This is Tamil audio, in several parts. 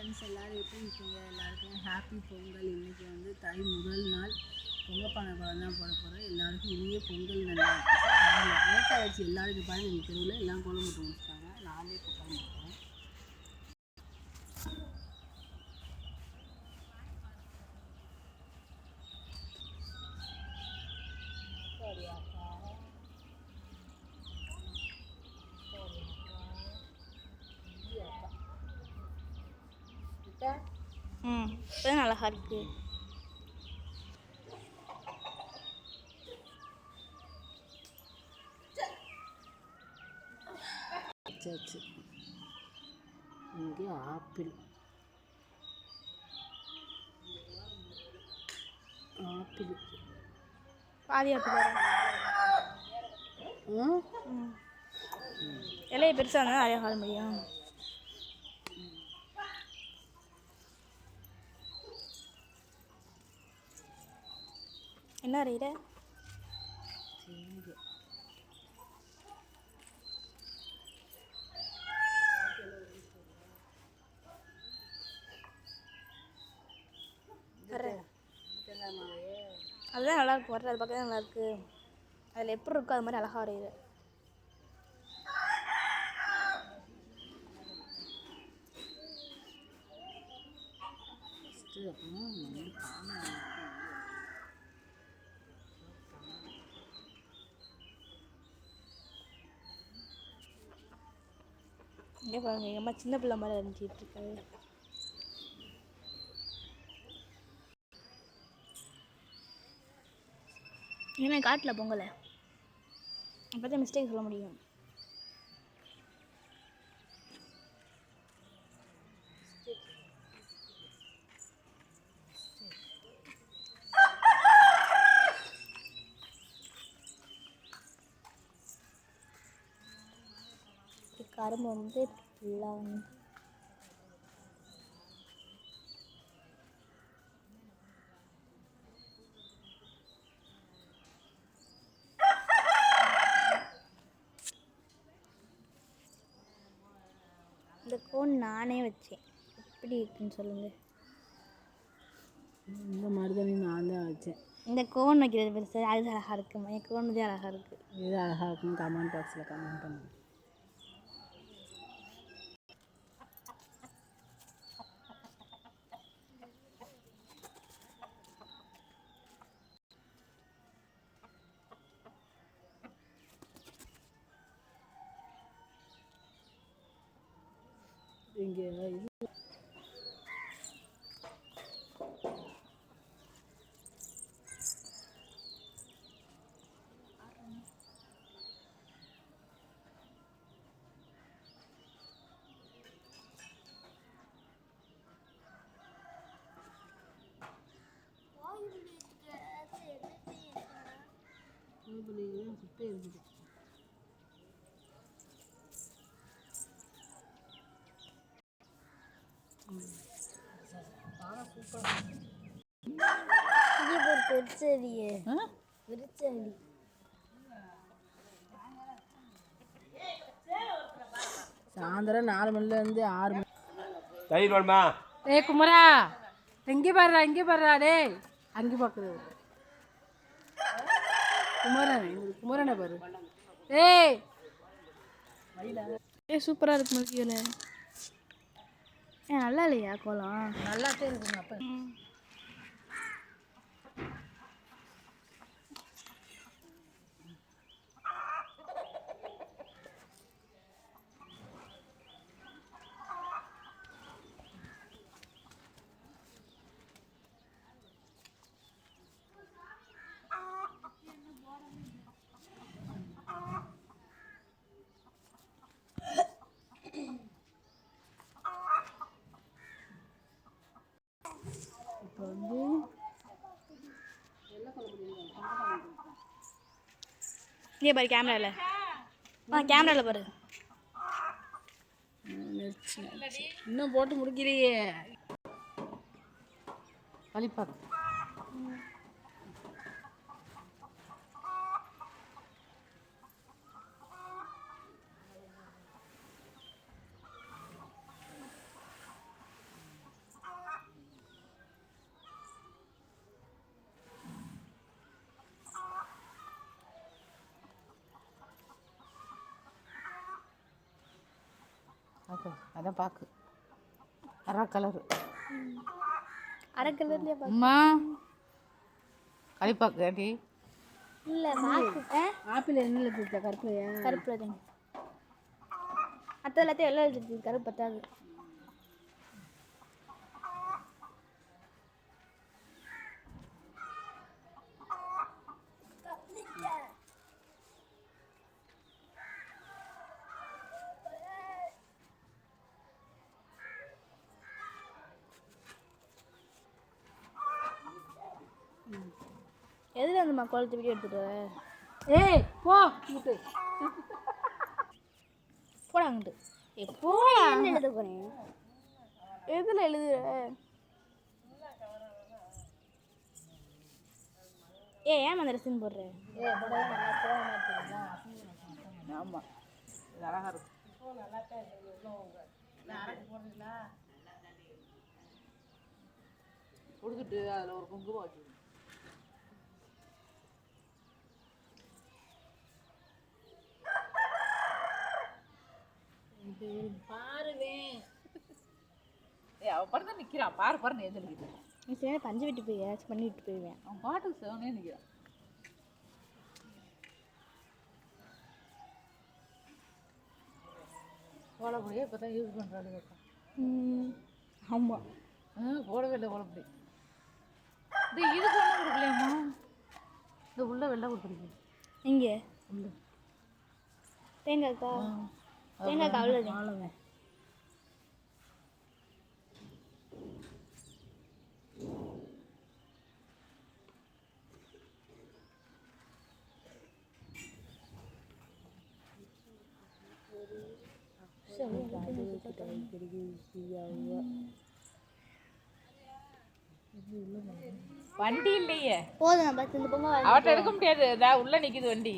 ஃப்ரெண்ட்ஸ் எல்லோரும் எப்படி இருக்கீங்க? எல்லாருக்கும் ஹாப்பி பொங்கல். இன்றைக்கி வந்து தை முதல் நாள். பொங்கல் பானை பழம் தான் போட போகிறோம் எல்லாருக்கும் இனிய பொங்கல் நல்லா விளக்க வச்சு எல்லாருக்கும் பாருங்கள் எங்கள் தெருவில் எல்லாம் கோலம் போட்டு முடிச்சிட்டாங்க. நானே இப்போ ம். இப்போ அழகா இருக்கு. வச்சாச்சு இங்கே ஆப்பிள். ஆப்பிள். பாதி ம்? இலைய பெருசாக இருந்தால் நிறையா கால முடியும். என்ன அறையிற அதுதான் நல்லா இருக்கு. வர்றது அது பார்க்க நல்லா இருக்கு. அதில் எப்படி இருக்கோ அது மாதிரி அழகா வரையுது. அப்புறம் இங்கே பாருங்க எங்கள் அம்மா சின்ன பிள்ளை மாதிரி அரைஞ்சிட்டு இருக்காரு ஏன்னா காட்டில் பொங்கலை? அப்போ தான் மிஸ்டேக் சொல்ல முடியும். கரும்பு வந்து ஃபுல்லாக வந்து இந்த கோன் நானே வச்சேன். எப்படி இருக்குன்னு சொல்லுங்கள் இந்த மாதிரி தானே நான் தான் வச்சேன். இந்த கோன் வைக்கிறது பெருசு அது அழகாக இருக்கு என் கோன் வந்து அழகாக இருக்குது இது அழகாக இருக்கும் கமெண்ட் பாக்ஸில் கமெண்ட் பண்ணுங்க. இங்கே இது தூத்துக்குடியில குப்பை இருக்குது இது ஒரு பெருச்செடியே ஆ பெருச்செடி சாயந்தரம் நாலு மணிலேருந்து ஆறு மணி தயிர் வேணுமா? ஏய் குமரா எங்கே பாடுறா இங்கே பாடுறா டேய். அங்கே பார்க்குறது குமரன் குமரனை பாரு. ஏய் ஏ சூப்பராக இருக்கு மல்கியில் ஏ நல்லா இல்லையா கோலம்? நல்லாத்தே இருக்குங்க அப்போ. இங்கே பாரு கேமராவில் ஆ கேமராவில் பாரு. இன்னும் போட்டு முடிக்கலையே வழிபாக்கு பார்க்க அதான் பார்க்கு அரை கலரு அரை கலர்லேயே அம்மா. களிப்பாக்கு ஆண்டி இல்லை பாக்கு. ஆப்பிள் என்ன எடுத்து கருப்புலையா கருப்பு தாங்க மற்ற எல்லாத்தையும் எல்லாம் எழுதிருக்கு கருப்பு பத்தாது. வந்து குளத்து வீடியோ எடுத்துட்டு? ஏய் போ இங்கிட்டு. போடா அங்கிட்டு எப்போ எழுத போறேன் எதில் எழுதுற? ஏ ஏன் அந்த ரெசின் போடுற? ஆமாம் அழகாக இருக்கும். கொடுத்துட்டு அதில் ஒரு குங்குமம் வச்சு பாருவேன். ஏய் அவன் பாட்டு தான் நிற்கிறான் பாரு பாருன்னு நிற்கிறான் நீ சரி பஞ்சு விட்டு போய் ஏதாச்சும் பண்ணி விட்டு போயிடுவேன் அவன் பாட்டுக்கு செவனே நிற்கிறான் கோலப்படியே இப்போ தான் யூஸ் பண்ணுறாங்க ஆமாம் ஆ போடவே இல்லை கோலப்படி இந்த இதுக்கு ஒன்றும் கொடுக்கலையாம்மா? இந்த உள்ள வெள்ளை கொடுத்துருக்கீங்க. எங்கே உள்ள. தேங்காய்க்கா? தேங்காய்க்கா அவ்வளோதான் அவ்வளோதான் வண்டி இல்லையே. போதும் பத்து இந்த பொங்கல் அவட்ட எடுக்க முடியாது. உள்ள நிக்குது வண்டி.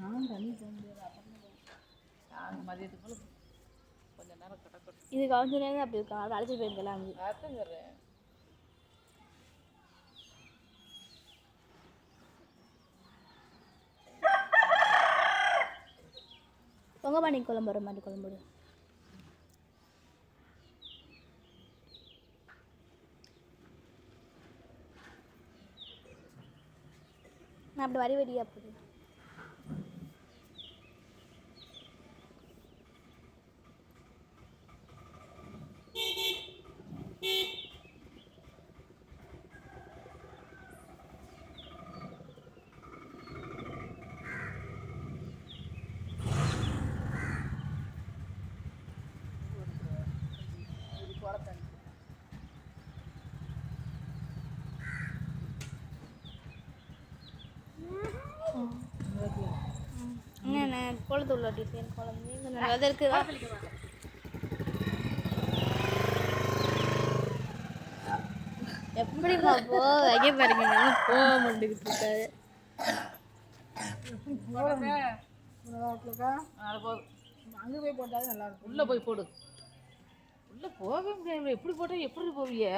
நாங்கள் மதியத்துக்குள்ள கொஞ்ச நேரம் கிடக்கட்டும் இது கவுஞ்ச நேரம் அப்படி இருக்கா? அதை அழைச்சிட்டு போயிருக்கலாம் அங்கே. அதான் சொல்கிறேன் பொங்க பண்ணி குழம்பு வர மாதிரி குழம்பு போடு. நான் அப்படி வரி வரியா போடு என்ன குளத்து உள்ள டிசைன் குழம்பு கொஞ்சம் விதை இருக்குதா எப்படி போ வைக்க பாருங்க நல்லா போக மாட்டேங்குது இருக்காது அங்கே போய் போட்டாலும் நல்லா இருக்கும் உள்ள போய் போடு உள்ள போகவே முடியாது எப்படி போட்டால் எப்படி போவீங்க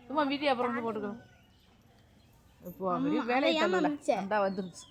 சும்மா வீடியோ அப்புறம் போட்டுக்கணும் இப்போ வேலையை தள்ளல வந்துருச்சு.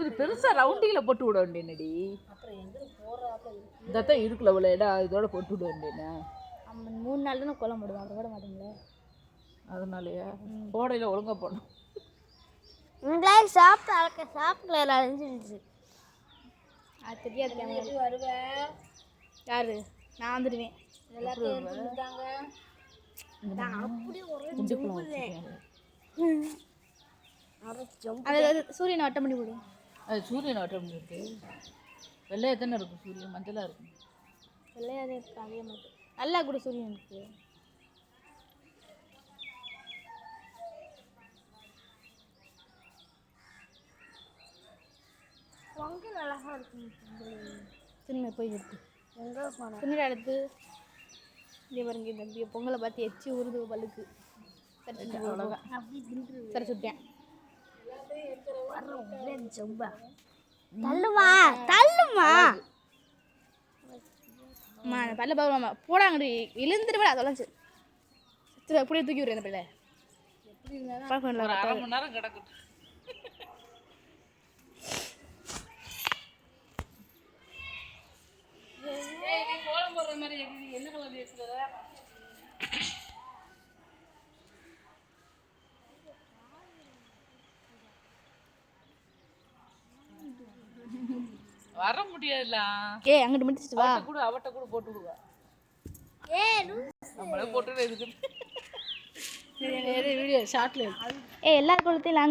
இது பெருசா ரவுண்டிங்கில் போட்டு விட வேண்டியனடி. அப்புறம் எங்கே போகிறாக்க இதான் இருக்குல்ல இவ்வளோ இடம். இதோட போட்டு விட வேண்டியனே. மூணு நாள் தானே குழம்பு போடுவோம் அப்புறம் போட மாட்டோங்களே? அதனாலயா? போடையில் ஒழுங்கா போடணும். உங்களே சாப்பிட்டு சாப்பிடல அழிஞ்சிருச்சு அது தெரியாது வருவேன் யாரு? நான் வந்துடுவேன். சூரியனை வட்டம் பண்ணி போடுவோம் அது சூரியன் வட்டம் இருக்கு. வெள்ளையா தானே இருக்கும் சூரியன்? மஞ்சளாக இருக்கும் வெள்ளையாதே இருக்கு அதே மாதிரி. நல்லா கூட சூரியன் இருக்கு. பொங்கல் அழகா இருக்கும். சின்ன போய் எங்கே போனேன் துணியில் எடுத்து. இங்கே பாருங்க இப்படி பொங்கலை பார்த்து எச்சி உருது அவ்வளோதான் சரி சுட்டேன். தள்ளுமா? தள்ளுமா? அம்மா பல்ல பாவமா போடாங்கடி. எழுந்துருவா அதெல்லாம் சரி சரி அப்படியே தூக்கி விடுறேன் அந்த பிள்ளை என்ன கலர் வர முடியாதுல ஏய் அங்கிட்டு முடிச்சிட்டு வா. கூட அவட்ட கூட போட்டு விடுவா. நம்மளே போட்டு எதுக்கு? வீடியோ ஷார்ட்ல ஏய் எல்லார் குளத்தையும்